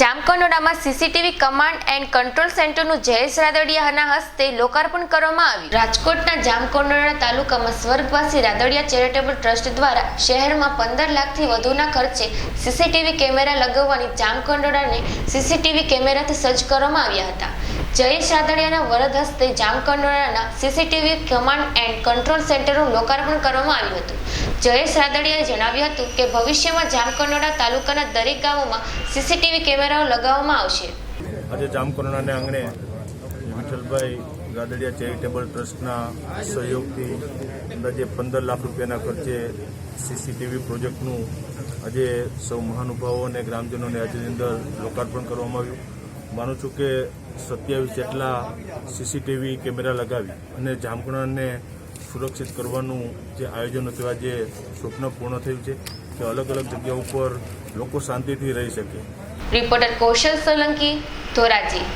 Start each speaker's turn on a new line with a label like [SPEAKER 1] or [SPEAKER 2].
[SPEAKER 1] જામકંડોળામાં CCTV command and control સેન્ટરનું જયેશ રાદડિયાના હસ્તે લોકાર્પણ કરવામાં આવ્યું. રાજકોટના જામકંડોળા તાલુકામાં સ્વર્ગવાસી રાદડિયા ચેરિટેબલ ટ્રસ્ટ દ્વારા શહેરમાં પંદર લાખથી વધુના ખર્ચે સીસીટીવી કેમેરા લગાવવાની જામકંડોળાને સીસીટીવી કેમેરાથી સજ્જ કરવામાં આવ્યા હતા. જયેશ રાદડિયાના વરદ હસ્તે જામકંડોળાના સીસીટીવી કમાન્ડ એન્ડ કંટ્રોલ સેન્ટરનું લોકાર્પણ કરવામાં આવ્યું હતું. જયેશ રાદડિયાએ જણાવ્યું હતું કે ભવિષ્યમાં જામકંડોળા તાલુકાના દરેક ગામોમાં સીસીટીવી કેમેરાઓ લગાવવામાં આવશે.
[SPEAKER 2] આજે જામકરણાને આંગણે વિઠ્ઠલભાઈ ગાદડિયા ચેરિટેબલ ટ્રસ્ટના સહયોગથી અંદાજે પંદર લાખ રૂપિયાના ખર્ચે સીસીટીવી પ્રોજેક્ટનું આજે સૌ મહાનુભાવો અને ગ્રામજનોને આજની અંદર લોકાર્પણ કરવામાં આવ્યું. માનું છું કે સત્યાવીસ જેટલા સીસીટીવી કેમેરા લગાવી અને જામકુણાને સુરક્ષિત કરવાનું જે આયોજન હતું આજે સ્વપ્ન પૂર્ણ થયું છે કે અલગ અલગ જગ્યા ઉપર લોકો શાંતિથી રહી શકે.
[SPEAKER 1] રિપોર્ટર કૌશલ સોલંકી, ધોરાજી.